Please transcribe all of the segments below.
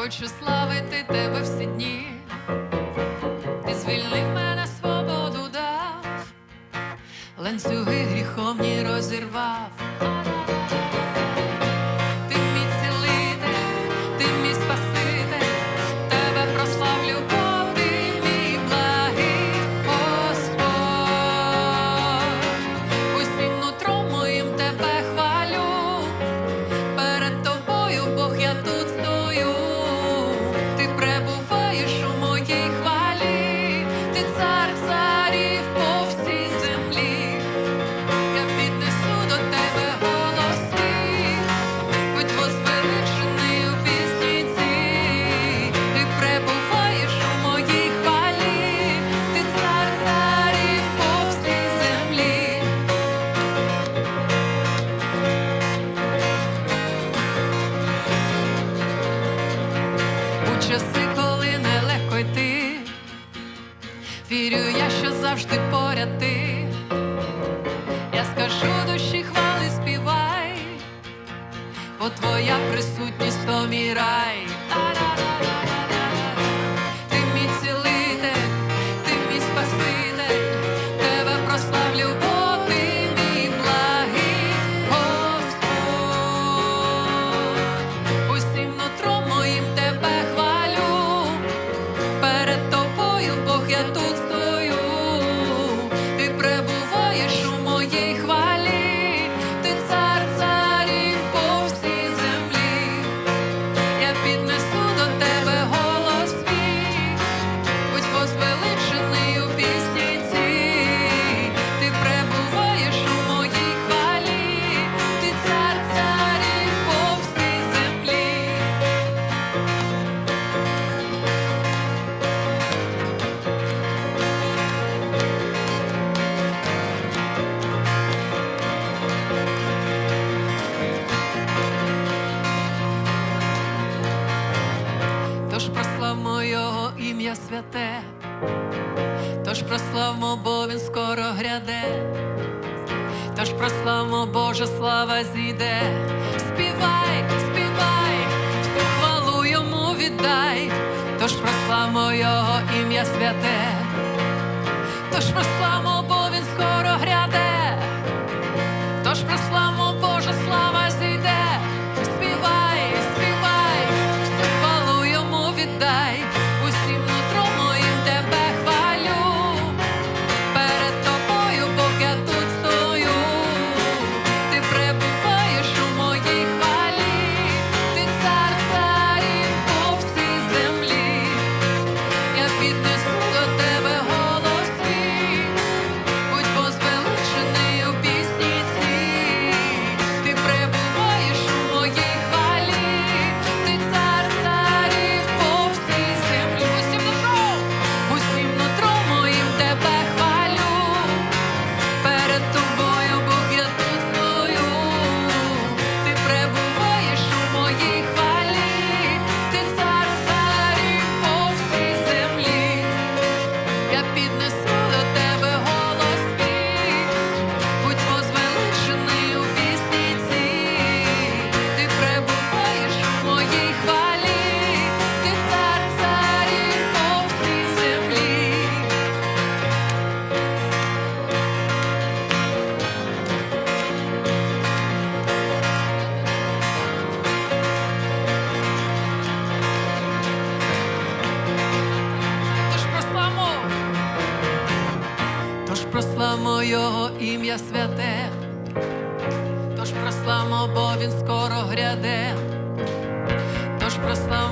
хочу славити тебе всі дні, ти звільнив мене свободу дав, ланцюги гріховні розірвав. มีไร ім'я святе, тож прославмо, бо він скоро гряде, тож прославмо, Божа слава зійде, співай, співай, всю хвалу йому віддай, тож прославмо його ім'я святе, тож прославмо. Його ім'я святе, тож прославмо, бо він скоро гряде, тож прославмо.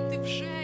Ти вже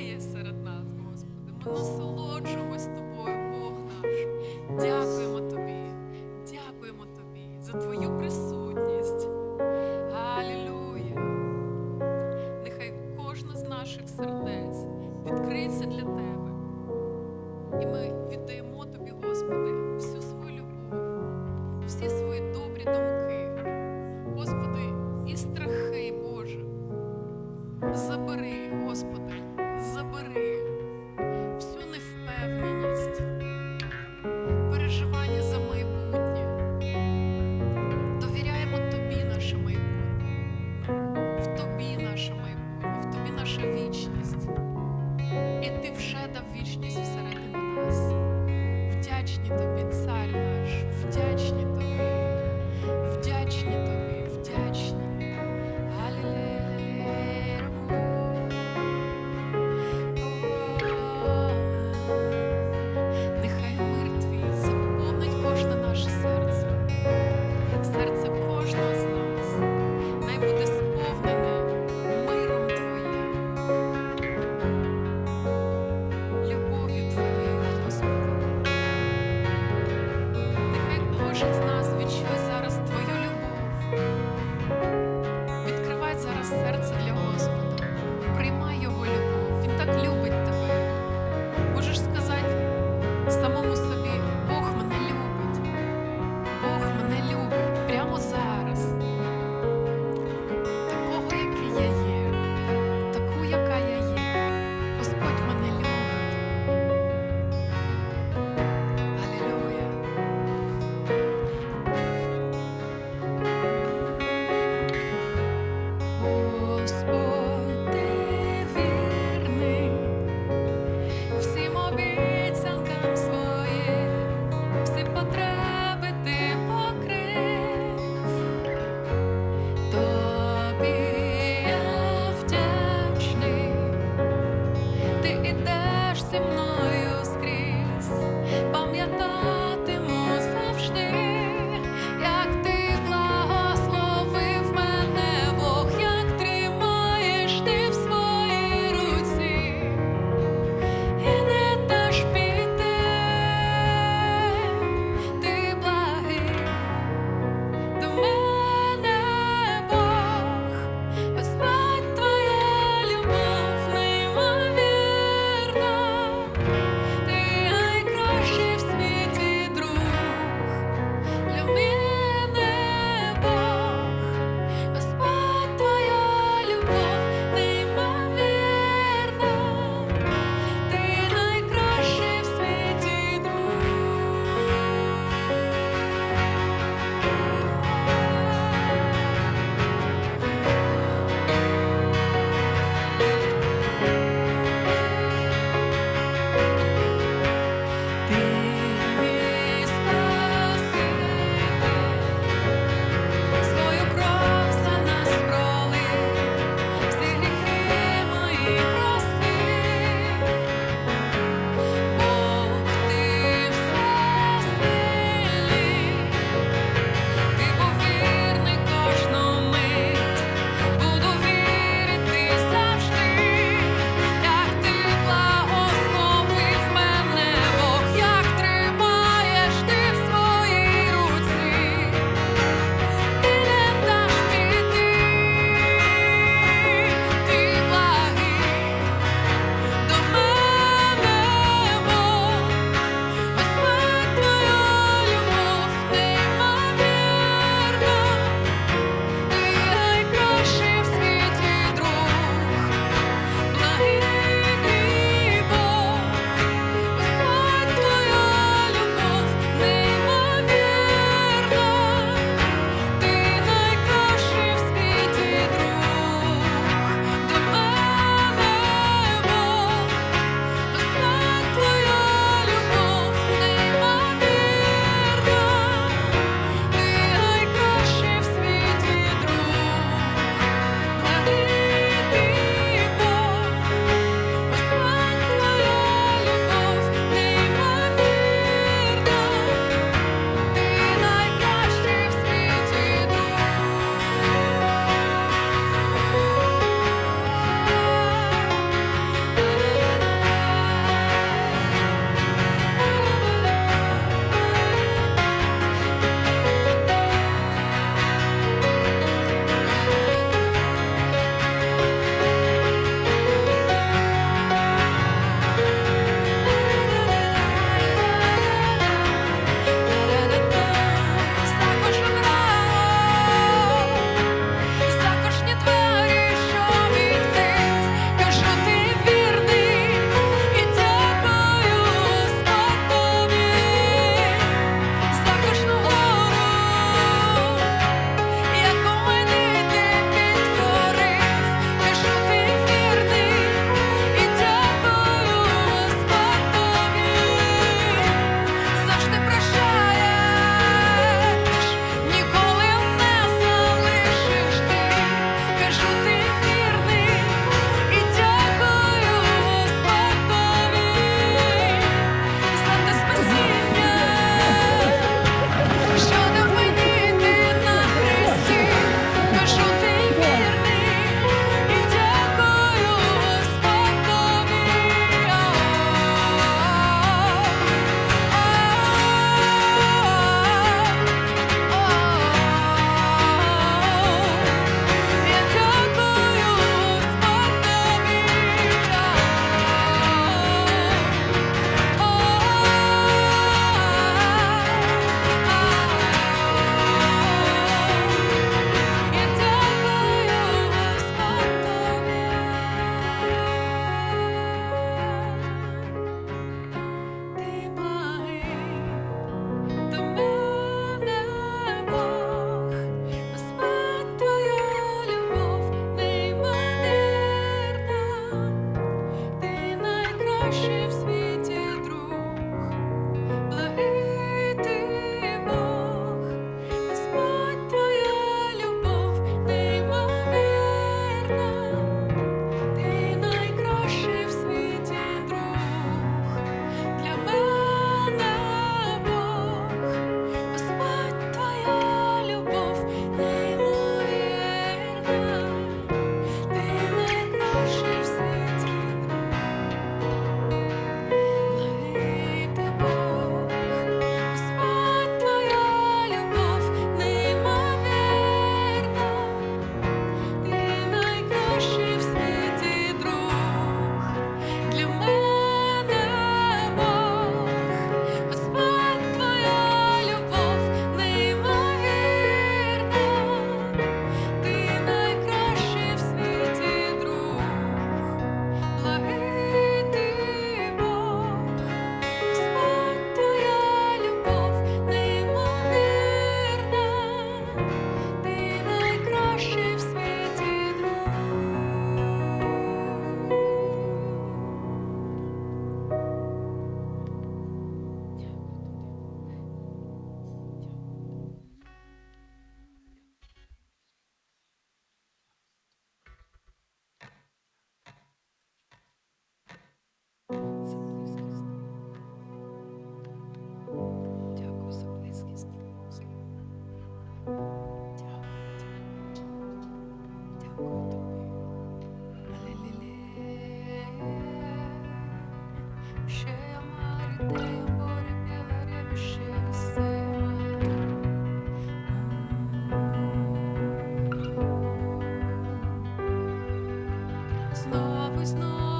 знов і знов.